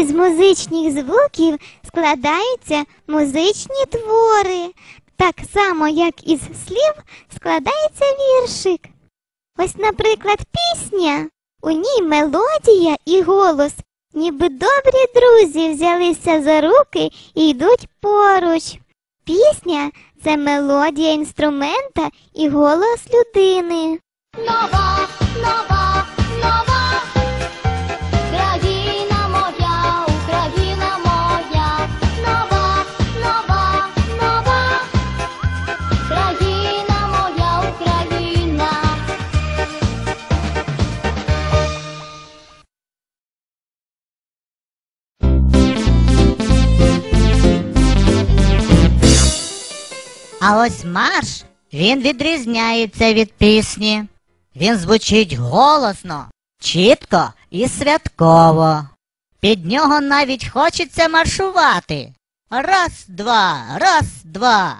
Із музичних звуків складаються музичні твори, так само, як із слів складається віршик. Ось, наприклад, пісня. У ній мелодія і голос, ніби добрі друзі взялися за руки і йдуть поруч. Пісня це мелодія інструмента і голос людини. Нова, А ось марш він відрізняється від пісні. Він звучить голосно, чітко і святково. Під нього навіть хочеться маршувати. Раз, два, раз, два.